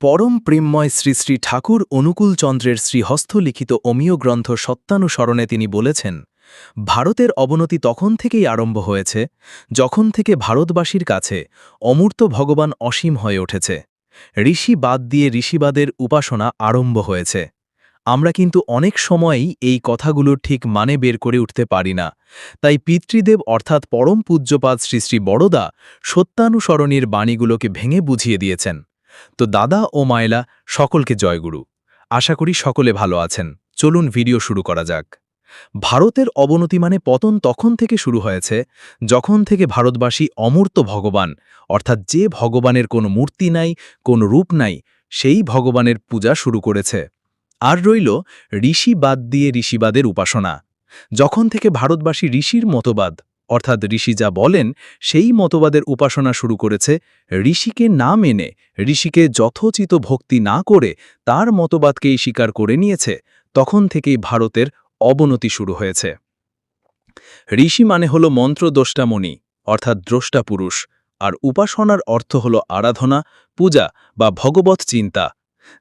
পরম প্রেমময় শ্রী শ্রী ঠাকুর অনুকূলচন্দ্রের শ্রীহস্তলিখিত অমীয় গ্রন্থ সত্যানুসরণে তিনি বলেছেন, ভারতের অবনতি তখন থেকেই আরম্ভ হয়েছে, যখন থেকে ভারতবাসীর কাছে অমূর্ত ভগবান অসীম হয়ে উঠেছে। ঋষি বাদ দিয়ে ঋষিবাদের উপাসনা আরম্ভ হয়েছে। আমরা কিন্তু অনেক সময়ই এই কথাগুলোর ঠিক মানে বের করে উঠতে পারি না। তাই পিতৃদেব অর্থাৎ পরম পূজ্যপাদ শ্রী শ্রী বড়দা সত্যানুসরণীর বাণীগুলোকে ভেঙে বুঝিয়ে দিয়েছেন। তো দাদা ও মায়লা সকলকে জয়গুরু। আশা করি সকলে ভালো আছেন। চলুন ভিডিও শুরু করা যাক। ভারতের অবনতি মানে পতন তখন থেকে শুরু হয়েছে, যখন থেকে ভারতবাসী অমূর্ত ভগবান, অর্থাৎ যে ভগবানের কোনো মূর্তি নাই, কোনো রূপ নাই, সেই ভগবানের পূজা শুরু করেছে। আর রইল ঋষিবাদ দিয়ে ঋষিবাদের উপাসনা। যখন থেকে ভারতবাসী ঋষির মতবাদ অর্থাৎ ঋষি যা বলেন, সেই মতবাদের উপাসনা শুরু করেছে, ঋষিকে না মেনে, ঋষিকে যথোচিত ভক্তি না করে তার মতবাদকেই স্বীকার করে নিয়েছে, তখন থেকেই ভারতের অবনতি শুরু হয়েছে। ঋষি মানে হল মন্ত্রদ্রষ্টামণি অর্থাৎ দ্রষ্টা পুরুষ, আর উপাসনার অর্থ হল আরাধনা, পূজা বা ভগবত চিন্তা।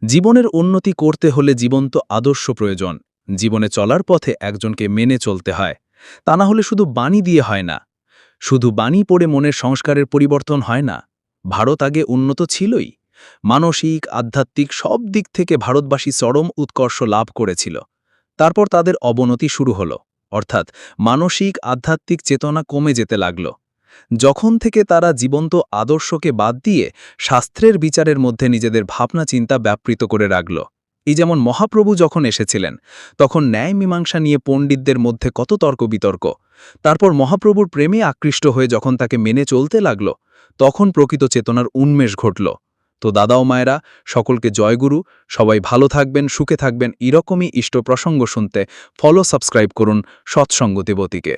জীবনের উন্নতি করতে হলে জীবন্ত আদর্শ প্রয়োজন, জীবনে চলার পথে একজনকে মেনে চলতে হয়। তা না হলে শুধু বাণী দিয়ে হয় না। শুধু বাণী পড়ে মনের সংস্কারের পরিবর্তন হয় না। ভারত আগে উন্নত ছিলই। মানসিক, আধ্যাত্মিক সব দিক থেকে ভারতবাসী চরম উৎকর্ষ লাভ করেছিল। তারপর তাদের অবনতি শুরু হল। অর্থাৎ মানসিক, আধ্যাত্মিক চেতনা কমে যেতে লাগল। যখন থেকে তারা জীবন্ত আদর্শকে বাদ দিয়ে শাস্ত্রের বিচারের মধ্যে নিজেদের ভাবনা চিন্তা ব্যাপৃত করে রাখল। এই যেমন মহাপ্রভু যখন এসেছিলেন, তখন ন্যায় মীমাংসা নিয়ে পণ্ডিতদের মধ্যে কত তর্ক বিতর্ক তারপর মহাপ্রভুর প্রেমে আকৃষ্ট হয়ে যখন তাকে মেনে চলতে লাগল, তখন প্রকৃত চেতনার উন্মেষ ঘটল। তো দাদা ও মায়েরা, সকলকে জয়গুরু, সবাই ভালো থাকবেন, সুখে থাকবেন, এরকমই ইষ্ট প্রসঙ্গ শুনতে ফলো সাবস্ক্রাইব করুন সৎসঙ্গ দেবতীকে